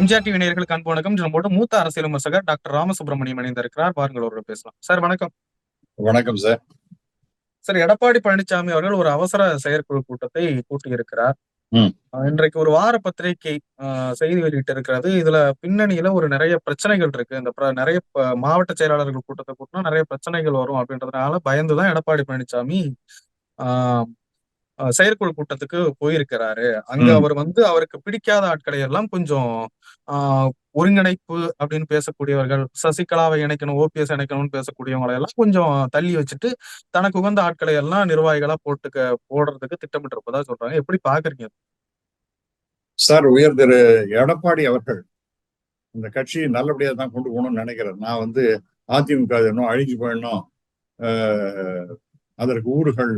MGR TV அன்பு வணக்கம். நம்மோட மூத்த அரசியல் விமர்சகர் டாக்டர் ராமசுப்ரமணியம் இணைந்திருக்கிறார். பாருங்கள் அவரோட பேசலாம். சார் வணக்கம். வணக்கம் சார். சார் எடப்பாடி பழனிசாமி அவர்கள் ஒரு அவசர செயற்குழு கூட்டத்தை கூட்டியிருக்கிறார். இன்றைக்கு ஒரு வார பத்திரிகை செய்தி வெளியிட்டு இருக்கிறது இதுல பின்னணியில ஒரு நிறைய பிரச்சனைகள் இருக்கு. இந்த நிறைய மாவட்ட செயலாளர்கள் கூட்டத்தை கூட்டினா நிறைய பிரச்சனைகள் வரும் அப்படின்றதுனால பயந்துதான் எடப்பாடி பழனிசாமி ஆஹ் செயற்குழு கூட்டத்துக்கு போயிருக்கிறாரு. அங்க. அவர் வந்து அவருக்கு பிடிக்காத ஆட்களை எல்லாம் கொஞ்சம் ஒருங்கிணைப்பு அப்படின்னு பேசக்கூடியவர்கள் சசிகலாவை இணைக்கணும் ஓபிஎஸ் இணைக்கணும்னு பேசக்கூடியவங்களை எல்லாம் கொஞ்சம் தள்ளி வச்சுட்டு தனக்கு உகந்த ஆட்களை எல்லாம் நிர்வாகிகளா போட்டுக்க போடுறதுக்கு திட்டமிட்டு இருப்பதா சொல்றாங்க. எப்படி பாக்குறீங்க சார் உயர் திரு எடப்பாடி அவர்கள் இந்த கட்சியை நல்லபடியா தான் கொண்டு போகணும்னு நினைக்கிறேன் நான் வந்து அதிமுக இன்னும் அழிஞ்சு போயிடணும். அதற்கு ஊர்கள்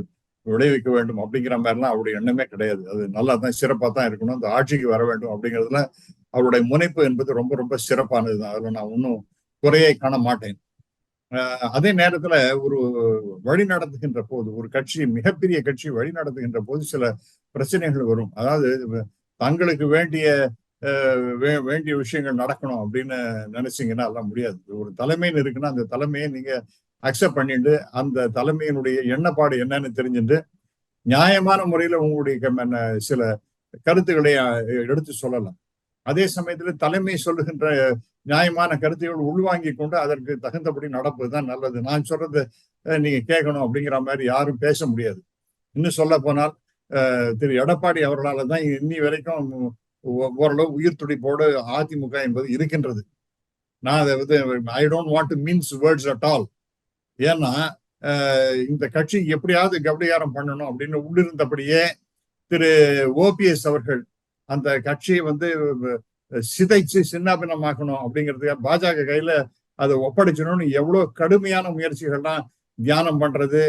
விளைவிக்க வேண்டும் அப்படிங்கிற மாதிரிலாம் அவருடைய எண்ணமே கிடையாது. அது நல்லா தான் சிறப்பாக தான் இருக்கணும். அந்த ஆட்சிக்கு வர வேண்டும் அப்படிங்கிறதுல அவருடைய முனைப்பு என்பது ரொம்ப ரொம்ப சிறப்பானது தான் அதில் நான் ஒன்றும் குறையை காண மாட்டேன். ஆஹ், அதே நேரத்துல ஒரு வழி நடத்துகின்ற போது ஒரு கட்சி மிகப்பெரிய கட்சி வழி நடத்துகின்ற போது சில பிரச்சனைகள் வரும். அதாவது தங்களுக்கு வேண்டிய அஹ், வே- வேண்டிய விஷயங்கள் நடக்கணும் அப்படின்னு நினைச்சீங்கன்னா எல்லாம் முடியாது. ஒரு தலைமைன்னு இருக்குன்னா அந்த தலைமையை நீங்க அக்செப்ட் பண்ணிட்டு அந்த தலைமையினுடைய எண்ணப்பாடு என்னன்னு தெரிஞ்சுட்டு நியாயமான முறையில உங்களுடைய சில கருத்துக்களை எடுத்து சொல்லலாம். அதே சமயத்துல தலைமை சொல்லுகின்ற நியாயமான கருத்துக்கள் உள்வாங்கி கொண்டு அதற்கு தகுந்தபடி நடப்பது தான் நல்லது. நான் சொல்றது நீங்க கேட்கணும் அப்படிங்கிற மாதிரி யாரும் பேச முடியாது. இன்னும் சொல்ல போனால் திரு எடப்பாடி அவர்களால தான் இன்னி வரைக்கும் ஓரளவு உயிர் துடிப்போடு அதிமுக என்பது இருக்கின்றது. நான் அதை வந்து I don't want to mince words at all ஏன்னா இந்த கட்சி எப்படியாவது கபடியாரம் பண்ணணும் அப்படின்னு உள்ளிருந்தபடியே திரு. ஓபிஎஸ் அவர்கள் அந்த கட்சியை வந்து சிதைச்சு சின்னாபின்னமாக்கணும் அப்படிங்கிறதுக்காக பாஜக கையில அதை ஒப்படைச்சணும்னு எவ்வளவு கடுமையான முயற்சிகள்லாம் தியானம் பண்றது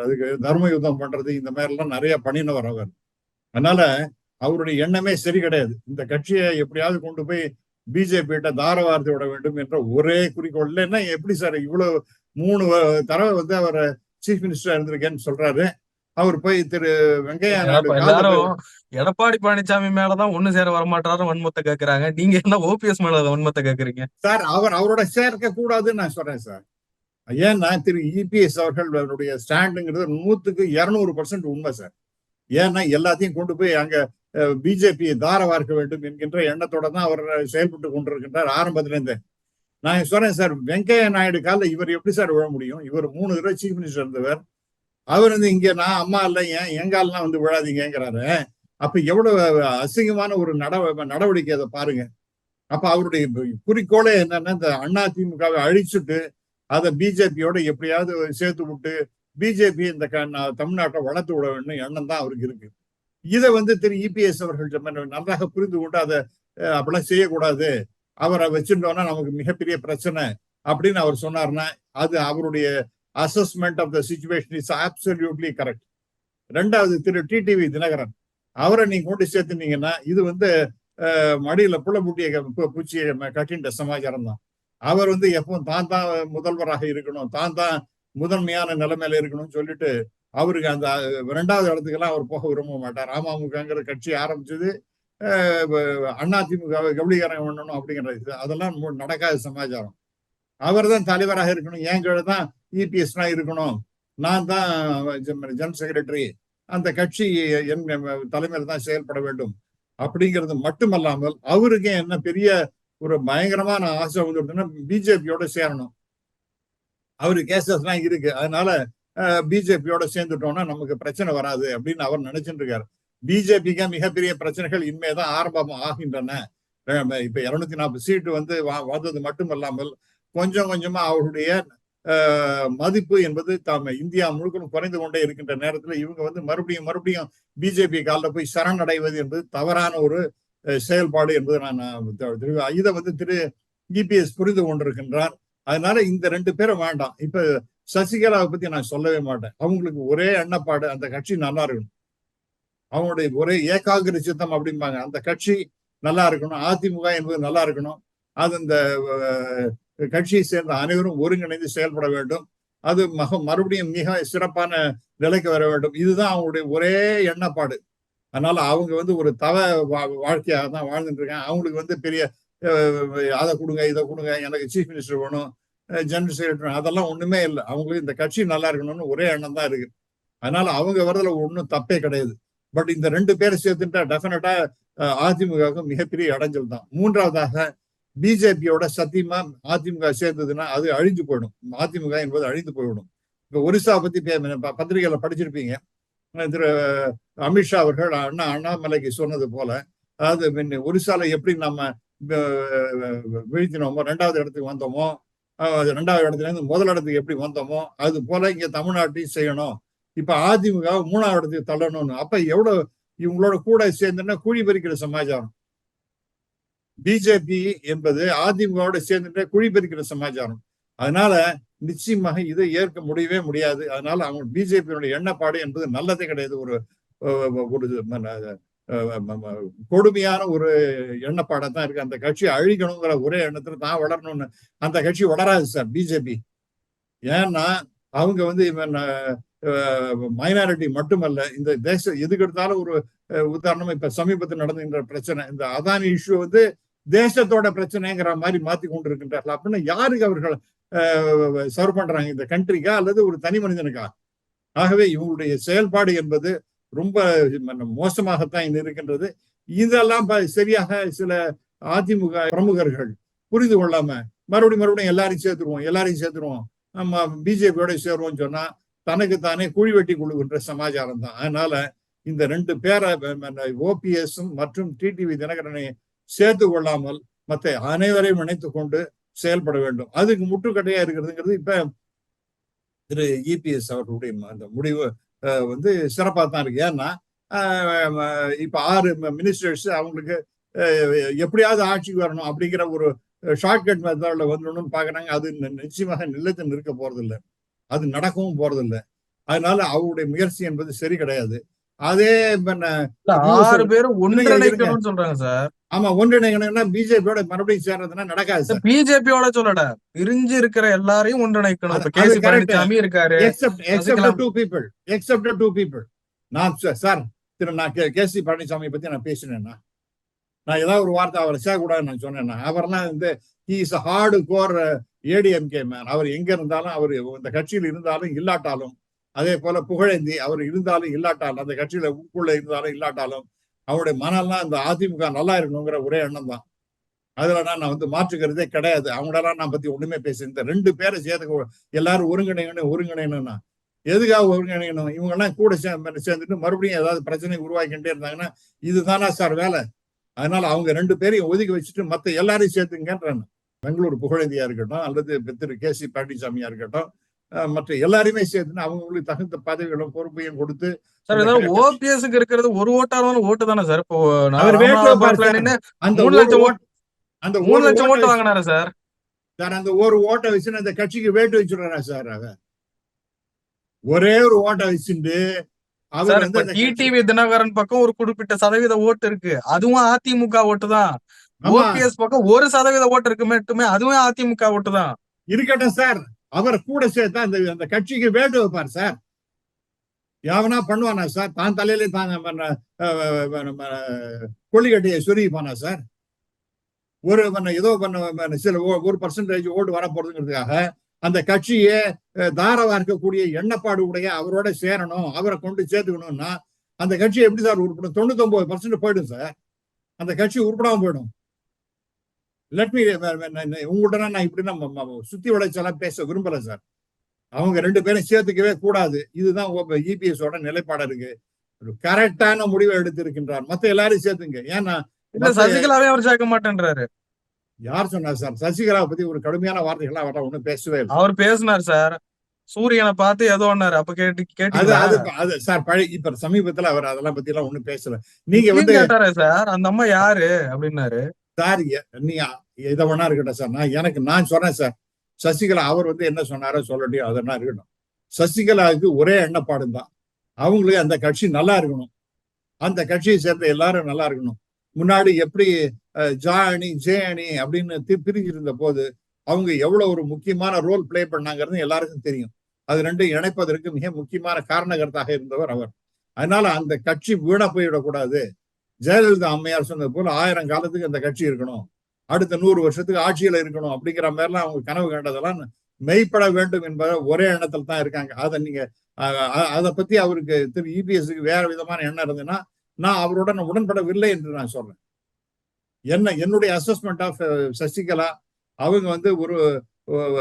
அதுக்கு தர்ம யுத்தம் பண்றது இந்த மாதிரி எல்லாம் நிறைய பண்ணினவர் அவர். அதனால அவருடைய எண்ணமே சரி கிடையாது. இந்த கட்சியை எப்படியாவது கொண்டு போய் பிஜேபி கிட்ட தாரவார்த்தை விட வேண்டும் என்ற ஒரே குறிக்கோள். இல்லைன்னா எப்படி சார் இவ்வளவு மூணு தடவை வந்து அவர் சீஃப் மினிஸ்டரா இருந்திருக்கேன்னு சொல்றாரு. அவர் போய் திரு வெங்கையா எல்லாரும் எடப்பாடி பழனிசாமி மேலதான் ஒண்ணு சேர வரமாட்டாரு வன்மத்தை கேக்குறாங்க நீங்க என்ன ஓபிஎஸ் மேல வன்மத்தை கேக்குறீங்க சார் அவர் அவரோட சேர்க்க கூடாதுன்னு நான் சொல்றேன் சார். ஏன்னா திரு இபிஎஸ் அவர்கள் அவருடைய ஸ்டாண்டுங்கிறது நூத்துக்கு இருநூறு பர்சன்ட் உண்மை சார். ஏன்னா எல்லாத்தையும் கொண்டு போய் அங்க பிஜேபி தார வார்க்க வேண்டும் என்கின்ற எண்ணத்தோட தான் அவர் செயல்பட்டு கொண்டிருக்கின்றார் ஆரம்பத்திலிருந்தே. நான் சொல்றேன் சார் வெங்கையா நாயுடு காலில் இவர் எப்படி சார் விழ முடியும்? இவர் மூணு தடவை சீஃப் மினிஸ்டர் இருந்தவர். அவர் வந்து இங்க நான் அம்மா இல்லை ஏன் எங்கால்லாம் வந்து விழாதீங்கிறாரு அப்ப எவ்வளவு அசிங்கமான ஒரு நட நடவடிக்கை அதை பாருங்க. அப்ப அவருடைய குறிக்கோளே என்னன்னா இந்த அண்ணா திமுகவை அழிச்சுட்டு அதை பிஜேபியோட எப்படியாவது சேர்த்து விட்டு பிஜேபி இந்த க- தமிழ்நாட்டை வளர்த்து விட வேண்டும் எண்ணம் தான் அவருக்கு இருக்கு. இதை வந்து திரு இபிஎஸ் அவர்கள் நன்றாக புரிந்து கொண்டு அதை அப்படிலாம் செய்யக்கூடாது. அவரை வச்சிருந்தோம்னா நமக்கு மிகப்பெரிய பிரச்சனை அப்படின்னு அவர் சொன்னார்னா அது அவருடைய assessment of the situation is absolutely correct ரெண்டாவது திரு டிடிவி தினகரன் அவரை நீங்க கொண்டு சேர்த்துனீங்கன்னா இது வந்து மடியில புள்ள பூட்டிய பூச்சியை கட்டின்ற சமாச்சாரம் தான். அவர் வந்து எப்பவும் தான் தான் முதல்வராக இருக்கணும் தான் தான் முதன்மையான நிலைமையில இருக்கணும்னு சொல்லிட்டு அவருக்கு அந்த அஹ், ரெண்டாவது இடத்துக்கெல்லாம் அவர் போக விரும்ப மாட்டார். அமமுகங்கிற கட்சி ஆரம்பிச்சது அதிமுகவை கபலீகரம் பண்ணணும் அப்படிங்கிற இது. அதெல்லாம் நடக்காத சமாச்சாரம். அவர் தான் தலைவராக இருக்கணும். என் கீழே தான் இபிஎஸ் இருக்கணும். நான் தான் ஜெனரல் செக்ரட்டரி. அந்த கட்சி என் தலைமையில் தான் செயல்பட வேண்டும். அப்படிங்கிறது மட்டுமல்லாமல் அவருக்கு என்ன பெரிய ஒரு பயங்கரமான ஆசை வந்துருதுன்னா பிஜேபியோட சேரணும். அவரு கேசஸ் எல்லாம் இருக்கு. அதனால பிஜேபியோட சேர்ந்துட்டோம்னா நமக்கு பிரச்சனை வராது அப்படின்னு அவர் நினைச்சிட்டு இருக்காரு பிஜேபிக்கு மிகப்பெரிய பிரச்சனைகள் இனிமேதான் ஆரம்பம் ஆகின்றன. இப்ப இருநூத்தி நாற்பது சீட்டு வந்து வா- வந்தது மட்டுமல்லாமல் கொஞ்சம் கொஞ்சமா அவருடைய மதிப்பு என்பது தாம இந்தியா முழுக்க குறைந்து கொண்டே இருக்கின்ற நேரத்துல இவங்க வந்து மறுபடியும் மறுபடியும் பிஜேபி காலில் போய் சரணடைவது என்பது தவறான ஒரு செயல்பாடு என்பது நான் இதை வந்து திரு இபிஎஸ் புரிந்து கொண்டிருக்கின்றார். அதனால இந்த ரெண்டு பேரும் வேண்டாம். இப்ப சசிகலாவை பத்தி நான் சொல்லவே மாட்டேன். அவங்களுக்கு ஒரே எண்ணப்பாடு அந்த கட்சி நல்லா இருக்கணும். அவங்களுடைய ஒரே ஏகாகிர சித்தம் அப்படிம்பாங்க. அந்த கட்சி நல்லா இருக்கணும். அதிமுக என்பது நல்லா இருக்கணும். அது இந்த கட்சியை சேர்ந்த அனைவரும் ஒருங்கிணைந்து செயல்பட வேண்டும். அது மக மறுபடியும் மிக சிறப்பான நிலைக்கு வர வேண்டும். இதுதான் அவங்களுடைய ஒரே எண்ணப்பாடு. அதனால அவங்க வந்து ஒரு தவ வா- தான் வாழ்ந்துட்டு இருக்காங்க. அவங்களுக்கு வந்து பெரிய அதை கொடுங்க இதை கொடுங்க எனக்கு சீஃப் மினிஸ்டர் வேணும். ஜெனரல் செக்ரட்டரி அதெல்லாம் ஒண்ணுமே இல்லை. அவங்களுக்கு இந்த கட்சி நல்லா இருக்கணும்னு ஒரே எண்ணம் தான் இருக்கு. அதனால அவங்க வரதுல ஒன்றும் தப்பே கிடையாது. பட் இந்த ரெண்டு பேரை சேர்த்துட்டா டெஃபினட்டா அதிமுகவுக்கு மிகப்பெரிய இடைஞ்சல் தான். மூன்றாவதாக பிஜேபியோட சத்தியமா அதிமுக சேர்ந்ததுன்னா அது அழிஞ்சு போயிடும். அதிமுக என்பது அழிந்து போய்விடும் இப்ப ஒரிசா பத்தி பத்திரிகையில படிச்சிருப்பீங்க. திரு அமித்ஷா அவர்கள் அண்ணா அண்ணாமலைக்கு சொன்னது போல அதாவது முன்ன ஒரிசால எப்படி நம்ம வீழ்த்தினோமோ ரெண்டாவது இடத்துக்கு வந்தோமோ ரெண்டாவது இடத்துல இருந்து முதல் இடத்துக்கு எப்படி வந்தோமோ அது போல இங்க தமிழ்நாட்டையும் செய்யணும். இப்ப அதிமுக மூணாவது இடத்துக்கு தள்ளணும்னு. அப்ப எவ்வளவு இவங்களோட கூட சேர்ந்துன்னா குழி பறிக்கிற சமாச்சாரம். பிஜேபி என்பது அதிமுகவோட சேர்ந்துட்டு குழி பறிக்கிற சமாச்சாரம். அதனால நிச்சயமாக இதை ஏற்க முடியவே முடியாது. அதனால அவங்க பிஜேபியினுடைய எண்ணப்பாடு என்பது நல்லதே கிடையாது. ஒரு ஒரு கொடுமையான ஒரு எண்ணப்பாடம் தான் இருக்கு. அந்த கட்சி அழிக்கணுங்கிற ஒரே எண்ணத்துல தான் வளரணும்னு. அந்த கட்சி வளராது சார் பிஜேபி. ஏன்னா அவங்க வந்து இவன் மைனாரிட்டி மட்டுமல்ல இந்த தேச எதுக்கு எடுத்தாலும் ஒரு அஹ், உதாரணமா இப்ப சமீபத்தில் நடந்துகின்ற பிரச்சனை இந்த அதானி இஷ்யூ வந்து தேசத்தோட பிரச்சனைங்கிற மாதிரி மாத்தி கொண்டு இருக்கின்றார்கள் அப்படின்னா யாருக்கு அவர்கள் சர்வ் பண்றாங்க? இந்த கண்ட்ரிக்கா அல்லது ஒரு தனி மனிதனுக்கா? ஆகவே இவங்களுடைய செயல்பாடு என்பது ரொம்ப மோசமாகத்தான் இது இருக்கின்றது. இதெல்லாம் சரியாக சில அதிமுக பிரமுகர்கள் புரிந்து கொள்ளாம மறுபடியும் மறுபடியும் எல்லாரையும் சேர்த்துருவோம் எல்லாரையும் சேர்த்துருவோம். நம்ம பிஜேபியோட சேருவோம்னு சொன்னா தனக்கு தானே குழி வெட்டி கொள்ளுகின்ற சமாச்சாரம் தான் அதனால இந்த ரெண்டு பேரை ஓபிஎஸும் மற்றும் டிடிவி தினகரனை சேர்த்து கொள்ளாமல் மற்ற அனைவரையும் இணைத்து கொண்டு செயல்பட வேண்டும். அதுக்கு முட்டுக்கட்டையா இருக்கிறதுங்கிறது இப்ப திரு இபிஎஸ் அவர்களுடைய அந்த முடிவு வந்து சிறப்பாக தான் இருக்கு. ஏன்னா இப்போ ம- ஆறு மினிஸ்டர்ஸ் அவங்களுக்கு எப்படியாவது ஆட்சிக்கு வரணும் அப்படிங்கிற ஒரு ஷார்ட்கட் மெத்தடில் வந்துடணும்னு பார்க்குறாங்க அது நிச்சயமாக நிலத்தில் நிற்க போறதில்லை. அது நடக்கவும் போறதில்லை. அதனால அவருடைய முயற்சி என்பது சரி கிடையாது. அதே ஆறு பேரும். ஒன்றிணைக்கணும்னு சொல்றாங்க சார். ஆமா ஒன்றிணைக்கணும்னா பிஜேபியோட மறுபடியும் சேர்றதுன்னா நடக்காது சார். பிஜேபியோட சொல்லட பிரிஞ்சு இருக்கிற எல்லாரையும் ஒன்றிணைக்கணும். இப்ப கேசி. பழனிசாமி இருக்காரு. எக்ஸப்ட் எக்ஸப்ட் அதுக்கெல்லாம் two people except two people நான் ச- சார் திரு நான் கே கேசி பழனிசாமி பத்தி நான் பேசினேன்னா நான் ஏதாவது ஒரு வார்த்தை அவரை சேர்க்கக்கூடாதுன்னு நான் சொன்னேன்னா அவர்லாம் வந்து he is hard core ADMK man அவர் எங்க இருந்தாலும் அவர் இந்த கட்சியில் இருந்தாலும் இல்லாட்டாலும் அதே போல புகழேந்தி அவர் இருந்தாலும் இல்லாட்டாலும் அந்த கட்சியில உட்குள்ள இருந்தாலும் இல்லாட்டாலும் அவருடைய மனம்லாம் இந்த அதிமுக நல்லா இருக்கணுங்கிற ஒரே எண்ணம் தான் அதுல நான் வந்து மாற்றுக்கிறதே கிடையாது. அவங்களெல்லாம் நான் பத்தி ஒண்ணுமே பேசுறேன் இந்த ரெண்டு பேரை சேர்த்து எல்லாரும் ஒருங்கிணைங்கன்னு ஒருங்கிணையணும்னா. எதுக்காக ஒருங்கிணைக்கணும் இவங்க எல்லாம் கூட சேர்ந்துட்டு மறுபடியும் ஏதாவது பிரச்சனை உருவாக்கிட்டே இருந்தாங்கன்னா இதுதானா சார் வேலை? அதனால அவங்க ரெண்டு பேரையும் ஒதுக்கி வச்சுட்டு மத்த எல்லாரையும் சேர்த்துங்கன்றாங்க பெங்களூர் புகழேந்தியா இருக்கட்டும் அல்லது திரு கே சி பழனிசாமியா இருக்கட்டும் மற்ற எல்லாரையுமே சேர்த்துன்னு அவங்களுக்கு தகுந்த பதவிகளும் பொறுப்பையும் கொடுத்து சார் ஏதாவது ஓபிஎஸ்க்கு இருக்கிறது ஒரு ஓட்டா இருந்தாலும் ஓட்டு தானே சார்? இப்போ அவர் அந்த மூணு லட்சம் ஓட்- அந்த மூணு லட்சம் ஓட்டை ஓட்டு வாங்கினாரு சார்? சார் அந்த ஒரு ஓட்டை வச்சு அந்த கட்சிக்கு வேட்டு வச்சுடுறா சார் அவ? ஒரே ஒரு ஓட்டை வச்சுட்டு அவர் டிடிவி தினகரன் பக்கம் ஒரு குறிப்பிட்ட சதவீத ஓட்டு இருக்கு. அதுவும் அதிமுக ஓட்டு தான். ஓபிஎஸ் பக்கம் ஒரு சதவீத ஓட்டு இருக்கு மட்டுமே அதுவும் அதிமுக ஓட்டு தான். இருக்கட்டும் சார். அவர் கூட சேர்த்தா அந்த அந்த கட்சிக்கு வேட்டு வைப்பார் சார். எவனா பண்ணுவானா சார்? தான் தலையில தான் கொள்ளிக்கட்டையை சொருகிப்பானா சார்? ஒரு ஏதோ பண்ண சில ஓ- ஒரு பர்சன்டேஜ் ஓட்டு வரப்போறதுங்கிறதுக்காக அந்த கட்சியே தாரவா இருக்கக்கூடிய எண்ணப்பாடு உடைய அவரோட சேரணும் அவரை கொண்டு சேர்த்துக்கணும்னா அந்த கட்சி எப்படி சார் உருப்படும்? தொண்ணூத்தி ஒன்பது பர்சன்ட் போயிடும் சார். அந்த கட்சி உருப்படாம போயிடும். லெட் மீ உங்கள்கிட்ட நான் இப்படி நம்ம சுத்தி உழைச்செல்லாம் பேச விரும்பல சார். அவங்க ரெண்டு பேரும் சேர்த்துக்கவே கூடாது. இதுதான் இபிஎஸ் ஓட நிலைப்பாடு இருக்கு. ஒரு கரெக்டான முடிவை எடுத்திருக்கின்றார். மத்த எல்லாரையும் சேர்த்துங்க. ஏன்னா சசிகலாவே அவர் சேர்க்க மாட்டேன்றாரு. யார் சொன்னார் சார்? சசிகலாவை பத்தி ஒரு கடுமையான வார்த்தைகள் அவரை ஒண்ணும் பேசவே இல்லை. அவர் பேசினார் சார். சூரியனை பார்த்து ஏதோ ஒன்னாரு அப்ப கேட்டு அது கேட்டீங்களா அது அது சார் பழைய இப்ப சமீபத்துல அவர் அதெல்லாம் பத்தி எல்லாம் ஒண்ணும் பேசல. நீங்க வந்து கேட்டாரு சார். அந்த அம்மா யாரு? அப்படின்னாரு. சார் நீ இதை வேணா இருக்கட்டும் சார். நான் எனக்கு நான் சொன்னேன் சார். சசிகலா அவர் வந்து என்ன சொன்னாரோ சொல்லட்டியோ அதெல்லாம் இருக்கட்டும். சசிகலாவுக்கு ஒரே எண்ணப்பாடும் தான். அவங்களுக்கு அந்த கட்சி நல்லா இருக்கணும். அந்த கட்சியை சேர்ந்த எல்லாரும் நல்லா இருக்கணும். முன்னாடி எப்படி அஹ், ஜா அணி ஜே அணி அப்படின்னு தி- பிரிஞ்சிருந்த போது அவங்க எவ்வளவு ஒரு முக்கியமான ரோல் பிளே பண்ணாங்கிறது எல்லாருக்கும் தெரியும். அது ரெண்டும் இணைப்பதற்கு மிக முக்கியமான காரணகர்த்தாக இருந்தவர் அவர். அதனால அந்த கட்சி வீணா போயிடக்கூடாது. ஜெயலலிதா அம்மையார் சொன்னது போல ஆயிரம் காலத்துக்கு அந்த கட்சி இருக்கணும். அடுத்த நூறு வருஷத்துக்கு ஆட்சியில இருக்கணும் அப்படிங்கிற மாதிரிலாம் அவங்க கனவு கண்டதெல்லாம் மெய்ப்பட வேண்டும் என்பதை ஒரே எண்ணத்தில் தான் இருக்காங்க. அதை நீங்க அதை பத்தி அவருக்கு திரு இபிஎஸ்க்கு வேற விதமான எண்ணம் இருந்ததுன்னா நான் அவருடன் உடன்படவில்லை என்று நான் சொல்றேன். என்ன என்னுடைய அசஸ்மெண்ட் ஆஃப் சசிகலா அவங்க வந்து ஒரு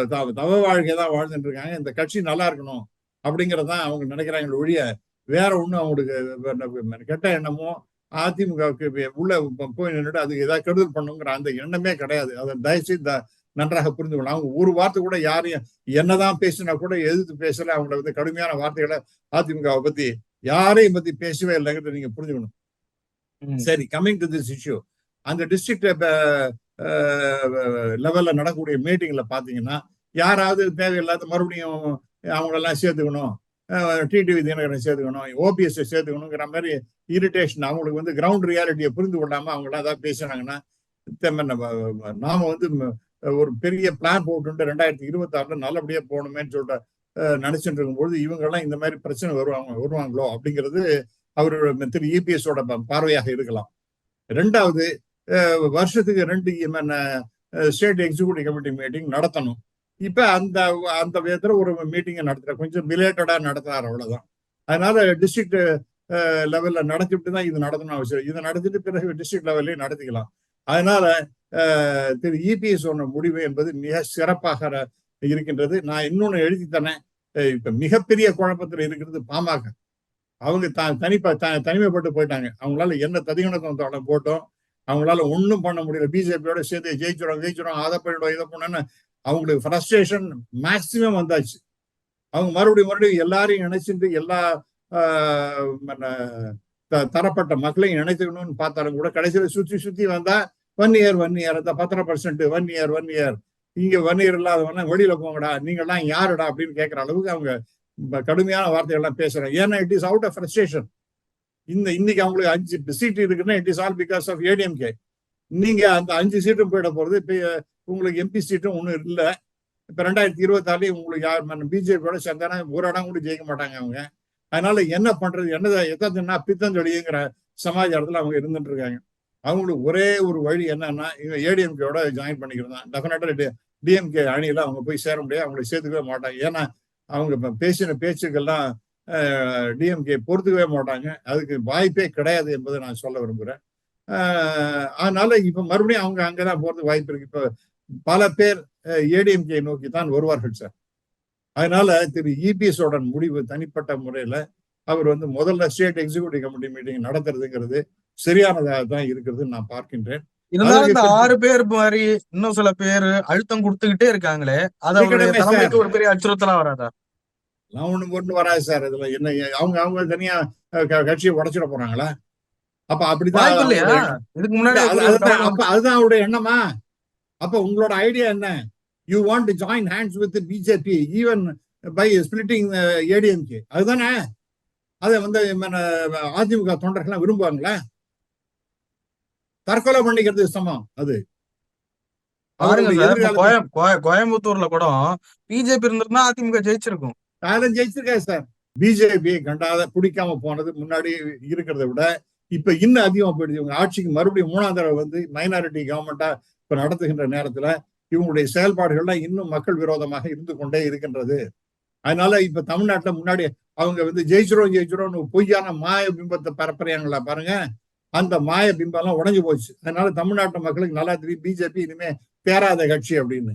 தவ தவ வாழ்க்கை தான் வாழ்ந்துட்டு இருக்காங்க. இந்த கட்சி நல்லா இருக்கணும் அப்படிங்கறதான் அவங்க நினைக்கிறாங்க ஒழிய வேற ஒண்ணும் அவங்களுக்கு கெட்ட எண்ணமோ அதிமுகவுக்கு உள்ள போய் நின்றுட்டு அது ஏதாவது கெடுதல் பண்ணுங்கிற அந்த எண்ணமே கிடையாது. அதை தயவுசெய்து நன்றாக புரிந்து கொள்ளலாம் அவங்க ஒரு வார்த்தை கூட யாரையும் என்னதான் பேசினா கூட எதிர்த்து பேசல அவங்கள வந்து கடுமையான வார்த்தைகளை அதிமுகவை பத்தி யாரையும் பத்தி பேசவே இல்லைங்கிறத நீங்க புரிஞ்சுக்கணும் சரி கம்மிங் டு திஸ் இஷ்யூ அந்த டிஸ்ட்ரிக்ட் லெவல்ல நடக்கக்கூடிய மீட்டிங்ல பாத்தீங்கன்னா யாராவது தேவையில்லாத மறுபடியும் அவங்களெல்லாம் சேர்த்துக்கணும். டிடிவி தினகரன் சேர்த்துக்கணும் ஓபிஎஸ் சேர்த்துக்கணுங்கிற மாதிரி இரிட்டேஷன் அவங்களுக்கு வந்து கிரவுண்ட் ரியாலிட்டியை புரிந்து கொள்ளாமல் அவங்களாம் ஏதாவது பேசினாங்கன்னா நாம வந்து ஒரு பெரிய பிளான் போட்டு ரெண்டாயிரத்தி இருபத்தி ஆறுல நல்லபடியா போகணுமேன்னு சொல்லிட்டு நினைச்சிட்டு இருக்கும்போது இவங்கெல்லாம் இந்த மாதிரி பிரச்சனை வருவாங்க வருவாங்களோ அப்படிங்கிறது அவரோட திரு இபிஎஸோட பார்வையாக இருக்கலாம். ரெண்டாவது வருஷத்துக்கு ரெண்டு ஸ்டேட் எக்ஸிகூட்டிவ் கமிட்டி மீட்டிங் நடத்தணும். இப்ப அந்த அந்த விதத்துல ஒரு மீட்டிங்கை நடத்துற கொஞ்சம் ரிலேட்டடா நடத்துறாரு அவ்வளவுதான். அதனால டிஸ்ட்ரிக்ட் லெவல்ல நடத்திட்டு தான் இது நடத்தணும் அவசியம் இதை நடத்திட்டு பிறகு டிஸ்ட்ரிக்ட் லெவல்லையும் நடத்திக்கலாம். அதனால திரு இபிஎஸ் சொன்ன முடிவு என்பது மிக சிறப்பாக இருக்கின்றது. நான் இன்னொன்னு எழுதி தரேன். இப்ப மிகப்பெரிய குழப்பத்தில் இருக்கிறது பாமக. அவங்க த தனிப்ப தனிமைப்பட்டு போயிட்டாங்க. அவங்களால என்ன ததிகுணத்தம் போட்டோம். அவங்களால ஒன்றும் பண்ண முடியல. பிஜேபியோட சேர்ந்து ஜெயிச்சிடும் ஜெயிச்சிடும் அதை பண்ணிடும் இதை பண்ணணும்னு அவங்களுக்கு ஃப்ரஸ்ட்ரேஷன் மேக்சிமம் வந்தாச்சு. அவங்க மறுபடியும் மறுபடியும் எல்லாரையும் நினைச்சிட்டு எல்லா தரப்பட்ட மக்களையும் நினைச்சுக்கணும்னு பார்த்தாலும் கூட கடைசியில் சுற்றி சுத்தி வந்தா ஒன் இயர் ஒன் இயர் அந்த பத்தரை percent one year one year இங்க ஒன் இயர் இல்லாதவனா வெளியில போங்கடா நீங்கள்லாம் யாருடா அப்படின்னு கேட்குற அளவுக்கு அவங்க கடுமையான வார்த்தைகள்லாம் பேசுறாங்க. ஏன்னா it is out of frustration இந்த இன்னைக்கு அவங்களுக்கு அஞ்சு சீட் இருக்குன்னா it is all because of ADMK நீங்க அந்த அஞ்சு சீட்டும் போயிட போறது. இப்ப உங்களுக்கு எம்பி சீட்டும் ஒன்றும் இல்லை. இப்ப ரெண்டாயிரத்தி இருபத்தாலே உங்களுக்கு யார் பிஜேபியோட சேர்ந்தானா ஒரு இடம் கூட ஜெயிக்க மாட்டாங்க அவங்க. அதனால என்ன பண்றது என்ன எத்தனா பித்தஞ்சொலிங்கிற சமாச்சாரத்துல அவங்க இருந்துட்டு இருக்காங்க. அவங்களுக்கு ஒரே ஒரு வழி என்னன்னா இவங்க ஏடிஎம்கேயோட ஜாயின் பண்ணிக்கிறது தான். டெஃபினட்டா டிஎம்கே அணியில அவங்க போய் சேர முடியாது. அவங்களை சேர்த்துக்கவே மாட்டாங்க. ஏன்னா அவங்க பேசின பேச்சுக்கள்லாம் டிஎம்கே பொறுத்துக்கவே மாட்டாங்க. அதுக்கு வாய்ப்பே கிடையாது என்பதை நான் சொல்ல விரும்புகிறேன் அதனால இப்ப மறுபடியும் அவங்க அங்கதான் போறதுக்கு வாய்ப்பு இருக்கு. இப்ப பல பேர் ஏடிஎம்கே நோக்கி தான் வருவார்கள் சார். அதனால திரு இபிஎஸோட முடிவு தனிப்பட்ட முறையில அவர் வந்து முதல்ல ஸ்டேட் எக்ஸிகூட்டிவ் கமிட்டி மீட்டிங் நடத்துறதுங்கிறது சரியானதாக தான் இருக்கிறது நான் பார்க்கின்றேன். இருந்தாலும் ஆறு பேர் மாதிரி இன்னும் சில பேர் அழுத்தம் கொடுத்துக்கிட்டே இருக்காங்களே அது ஒரு பெரிய அச்சுறுத்தலா வராதா? நான் ஒண்ணு ஒண்ணு வராது சார் இதுல. என்ன அவங்க அவங்க தனியா கட்சியை உடைச்சிட போறாங்களா? அப்ப அப்படிதான் இதுக்கு முன்னாடி அப்ப அதுதான் அவருடைய எண்ணமா? அப்ப உங்களோட ஐடியா என்ன? You want to join hands with BJP even by splitting ADMK அதுதானே? அதை வந்து அதிமுக தொண்டர்கள்லாம் விரும்புவாங்களா? தற்கொலை பண்ணிக்கிறது சமம் அது. கோயம்புத்தூர்ல கூட பிஜேபி இருந்திருந்தா அதிமுக ஜெயிச்சிருக்கும். அதெல்லாம் ஜெயிச்சிருக்காரு சார். பிஜேபி கண்டாத பிடிக்காம போனது முன்னாடி இருக்கிறத விட இப்ப இன்னும் அதிகமா போயிடுச்சு இவங்க ஆட்சிக்கு மறுபடியும் மூணாம் தடவை வந்து மைனாரிட்டி கவர்மெண்டா இப்ப நடத்துகின்ற நேரத்துல இவங்களுடைய செயல்பாடுகள்லாம் இன்னும் மக்கள் விரோதமாக இருந்து கொண்டே இருக்கின்றது. அதனால இப்ப தமிழ்நாட்டுல முன்னாடி அவங்க வந்து ஜெயிச்சிரும் ஜெயிச்சிரும் பொய்யான மாய பிம்பத்தை பரப்புறாங்களா பாருங்க. அந்த மாய பிம்பம் எல்லாம் உடஞ்சு போச்சு. அதனால தமிழ்நாட்டு மக்களுக்கு நல்லா தெரியும். பிஜேபி இனிமே பேராத கட்சி அப்படின்னு.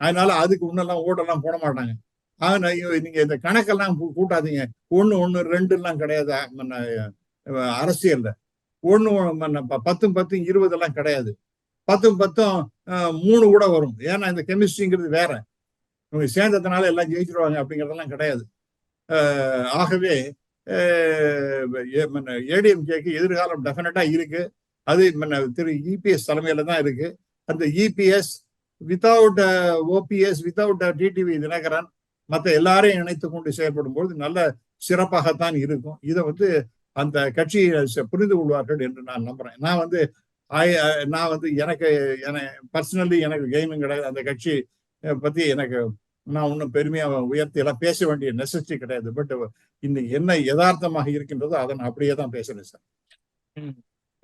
அதனால அதுக்கு ஒன்னெல்லாம் ஓட்டெல்லாம் போட மாட்டாங்க. ஆனா நீங்க இந்த கணக்கெல்லாம் கூட்டாதீங்க. ஒண்ணு ஒண்ணு ரெண்டு எல்லாம் கிடையாது அரசியல்ல. ஒன்று பத்தும் பத்தும் இருபது எல்லாம் கிடையாது. பத்தும் பத்தும் மூணு கூட வரும். ஏன்னா இந்த கெமிஸ்ட்ரிங்கிறது வேற. இவங்க சேர்ந்ததுனால எல்லாம் ஜெயிச்சிருவாங்க அப்படிங்கிறதெல்லாம் கிடையாது. ஆகவே ஏடிஎம்கேக்கு எதிர்காலம் டெஃபினட்டா இருக்கு. அது திரு இபிஎஸ் தலைமையில தான் இருக்கு. அந்த EPS without OPS without TTV Dinakaran மற்ற எல்லாரையும் இணைத்து கொண்டு செயல்படும் பொழுது நல்ல சிறப்பாகத்தான் இருக்கும். இதை வந்து அந்த கட்சியை புரிந்து கொள்வார்கள் என்று நான் நம்புறேன். நான் வந்து நான் வந்து எனக்கு பர்சனலி எனக்கு கெய்மிங் கிடையாது. அந்த கட்சி பத்தி எனக்கு நான் ஒன்றும் பெருமையாக உயர்த்தி எல்லாம் பேச வேண்டிய நெசசிட்டி கிடையாது. பட் இந்த என்ன யதார்த்தமாக இருக்கின்றதோ அதை நான் அப்படியே தான் பேசுறேன் சார்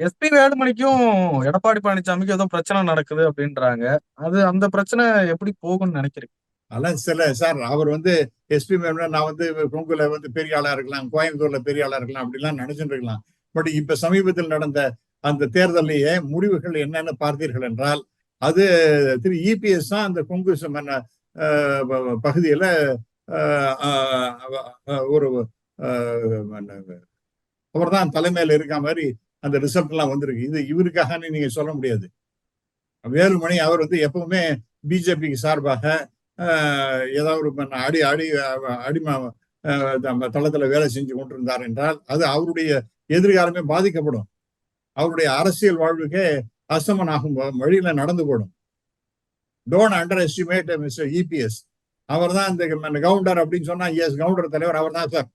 எஸ்பி வேலுமணிக்கும் எடப்பாடி பழனிசாமிக்கும் ஏதோ பிரச்சனை நடக்குது அப்படின்றாங்க. அது அந்த பிரச்சனை எப்படி போகும்னு நினைக்கிறீங்க? அதெல்லாம் சில சார் அவர் வந்து எஸ்பி மேம்னா நான் வந்து கொங்குல வந்து பெரிய ஆளா இருக்கலாம் கோயம்புத்தூர்ல பெரிய ஆளா இருக்கலாம் அப்படிலாம் நினைச்சுட்டு இருக்கலாம். பட் இப்ப சமீபத்தில் நடந்த அந்த தேர்தலையே முடிவுகள் என்னன்னு பார்த்தீர்கள் என்றால் அது திரு இபிஎஸ் தான் அந்த கொங்கு சம- பகுதியில ஒரு அவர் தான் தலைமையில இருக்க மாதிரி அந்த ரிசல்ட் எல்லாம் வந்திருக்கு. இது இவருக்காக நீங்க சொல்ல முடியாது. வேலுமணி அவர் வந்து எப்பவுமே பிஜேபிக்கு சார்பாக ஏதாவது ஒரு அடி அடி அடிமா அடிம தளத்துல வேலை செஞ்சு கொண்டிருந்தார் என்றால் அது அவருடைய எதிர்காலமே பாதிக்கப்படும். அவருடைய அரசியல் வாழ்வுக்கே அசமன் ஆகும் வழியில நடந்து போடும். Don't underestimate mister EPS அவர் தான் இந்த கவுண்டர் அப்படின்னு சொன்னா எஸ் கவுண்டர் தலைவர் அவர் தான் சார்.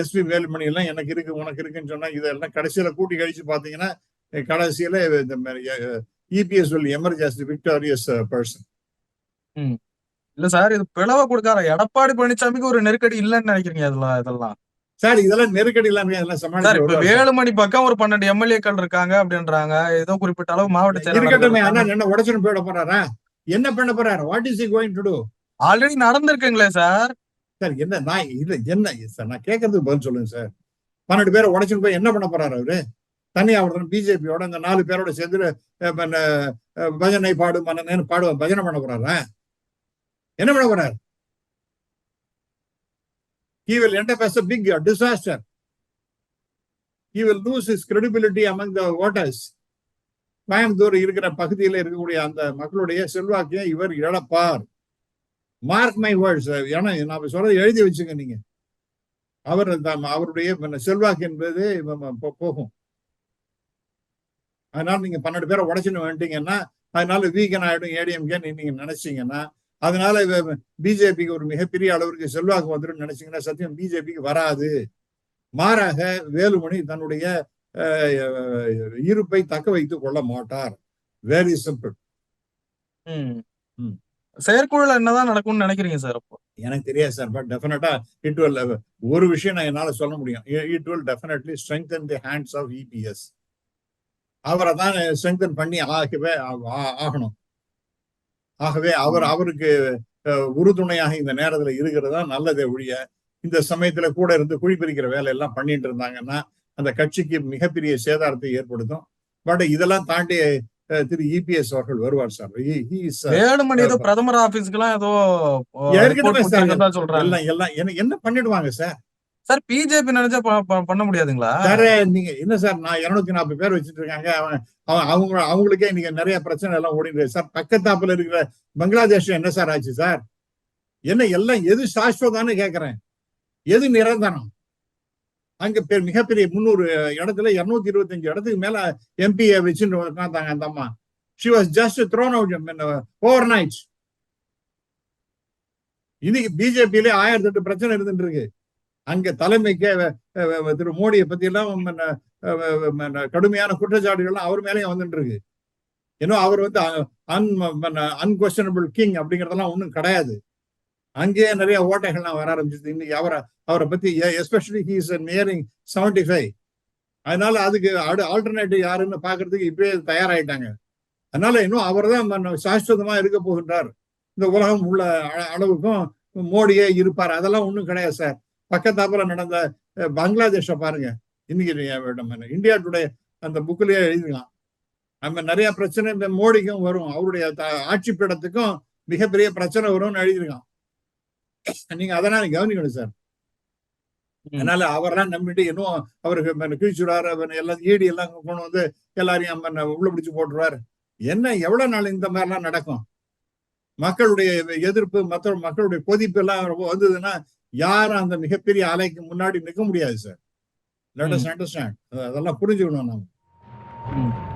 எஸ்பி வேலுமணி எல்லாம் எனக்கு இருக்கு உனக்கு இருக்குன்னு சொன்னா இதெல்லாம் கடைசியில கூட்டி கழிச்சு பாத்தீங்கன்னா கடைசியில இந்த EPS will emergency victorious person person இல்ல சார் இது பிளவ கொடுக்கார எடப்பாடி பழனிசாமிக்கு ஒரு நெருக்கடி இல்லைன்னு நினைக்கிறீங்க இதெல்லாம் இதெல்லாம். சார் இதெல்லாம் நெருக்கடி இல்லாம இதெல்லாம் சார் இப்ப. வேலுமணி பக்கம் ஒரு பன்னெண்டு எம்எல்ஏக்கள் இருக்காங்க அப்படின்றாங்க. ஏதோ குறிப்பிட்ட அளவு மாவட்ட இருக்கட்டுமே செயலாளர் அண்ணா என்ன உடச்சுன்னு போயிட போறாரா? என்ன பண்ண போறாரு? What is he going to do? Already நடந்திருக்குங்களே sir. Sir என்ன நான் இது என்ன சார் நான் கேட்கறதுக்கு பதில் சொல்லுங்க சார். பன்னெண்டு பேரை உடச்சுன்னு போய் என்ன பண்ண போறாரு அவரு? தனியா ஒருத்தன் பிஜேபியோட இந்த நாலு பேரோட சேர்ந்து அஹ், மன்ன, அஹ், பஜனை பாடு மன்னன்னு பாடுவான் பஜனை பண்ண போறாரா? என்ன பண்ண போறார்? He will end up as a big disaster. He will lose his credibility among the voters. Coimbatore இருக்கிற பகுதியில் இருக்கக்கூடிய அந்த மக்களுடைய செல்வாக்கிய இவர் இழப்பார். மார்க் மை வேர்ட்ஸ் ஏன்னா நான் சொல்றதை எழுதி வச்சுங்க நீங்க. அவர் தான் அவருடைய செல்வாக்கு என்பது போகும். அதனால நீங்க பன்னெண்டு பேரை உடச்சுன்னு வந்துட்டீங்கன்னா அதனால வீக்கன் ஆயிடும் ஏடிஎம்கேன்னு நீங்க நினைச்சீங்கன்னா அதனால பிஜேபிக்கு ஒரு மிகப்பெரிய அளவிற்கு செல்வாக்கு வந்துடும் நினைச்சீங்கன்னா சத்தியம் பிஜேபிக்கு வராது. மாறாக வேலுமணி தன்னுடைய இருப்பை தக்க வைத்துக் கொள்ள மாட்டார். Very simple. செயற்குழுல என்னதான் நடக்கும்னு நினைக்கிறீங்க சார் அப்போ? எனக்கு தெரியாது சார் பட் டெஃபினட்டா இட் வில் ஒரு விஷயம் நான் என்னால சொல்ல முடியும். It will definitely strengthen the hands of EPS அவரை தான் ஸ்ட்ரெங்தன் பண்ணி ஆகவே ஆகணும். ஆகவே அவர் அவருக்கு உறுதுணையாக இந்த நேரத்துல இருக்கிறது தான் நல்லதே ஒழிய இந்த சமயத்துல கூட இருந்து குழிப்பறிக்கிற வேலை எல்லாம் பண்ணிட்டு இருந்தாங்கன்னா அந்த கட்சிக்கு மிகப்பெரிய சேதாரத்தை ஏற்படுத்தும். பட் இதெல்லாம் தாண்டி திரு இபிஎஸ் அவர்கள் வருவார் சார். வேலுமணி ஏதோ. பிரதமர் ஏதோ ஏற்கனவே சார் கொடுத்திருக்கதா சொல்றாங்க. எல்லாம் எல்லாம் என்ன பண்ணிடுவாங்க சார்? சார் பிஜேபி நினைச்சா பண்ண முடியாதுங்களா? சார் நீங்க என்ன சார் நான் இருநூத்தி நாற்பது பேர் வச்சுட்டு இருக்காங்க. அவன் அவன் அவங்க அவங்களுக்கே நீங்க நிறைய பிரச்சனை எல்லாம் ஓடிடுது இருக்கு. சார் பக்கத்தாப்புல இருக்கிற பங்களாதேஷ் என்ன சார் ஆச்சு சார்? என்ன எல்லாம் எது சாஸ்வதான்னு கேக்குறேன். எது நிரந்தரம்? அங்க மிகப்பெரிய முந்நூறு இடத்துல இருநூத்தி இருபத்தஞ்சு இடத்துக்கு மேல எம்பியை வச்சுட்டு உட்காந்தாங்க அந்த அம்மா. She was just thrown out overnight இன்னைக்கு பிஜேபியிலே ஆயிரத்தி எட்டு பிரச்சனை இருந்துட்டு இருக்கு. அங்க தலைமைக்கே திரு மோடியை பத்தி எல்லாம் கடுமையான குற்றச்சாட்டுகள்லாம் அவர் மேலேயும் வந்துட்டு இருக்கு ஏன்னா அவர் வந்து அன் அன்கொஸ்டனபிள் கிங் அப்படிங்கறதெல்லாம் ஒன்றும் கிடையாது. அங்கேயே நிறைய ஓட்டைகள்லாம் வர ஆரம்பிச்சது. இன்னைக்கு அவரை அவரை பத்தி especially he's nearing seventy five அதனால அதுக்கு அடு ஆல்டர்னேட்டிவ் யாருன்னு பாக்குறதுக்கு இப்பயே தயாராயிட்டாங்க. அதனால இன்னும் அவர் தான் சாஸ்வதமா இருக்க போகின்றார். இந்த உலகம் உள்ள அ- அளவுக்கும் மோடியே இருப்பார். அதெல்லாம் ஒன்றும் கிடையாது சார். பக்கத்தாப்புல நடந்த பங்களாதேஷ பாருங்க. இன்னைக்கு இந்தியா டுடே அந்த புக்லயே எழுதிக்கலாம். நம்ம நிறைய பிரச்சனை மோடிக்கும் வரும். அவருடைய ஆட்சி பீடத்துக்கும் மிகப்பெரிய பிரச்சனை வரும்னு எழுதியிருக்கான். நீங்க அதெல்லாம் கவனிக்கணும் சார். அதனால அவரெல்லாம் நம்பிட்டு இன்னும் அவருக்கு கிழிச்சுடாரு எல்லாம் ஈடி எல்லாம் கொண்டு வந்து எல்லாரையும் உள்ள பிடிச்சு போட்டுருவாரு. என்ன எவ்வளவு நாள் இந்த மாதிரிலாம் நடக்கும்? மக்களுடைய எதிர்ப்பு மற்ற மக்களுடைய கொதிப்பு எல்லாம் ரொம்ப வந்ததுன்னா யாரும் அந்த மிகப்பெரிய அலைக்கு முன்னாடி நிற்க முடியாது சார். லெட் அண்டர்ஸ்டாண்ட் அதெல்லாம் புரிஞ்சுக்கணும் நாம. ம்.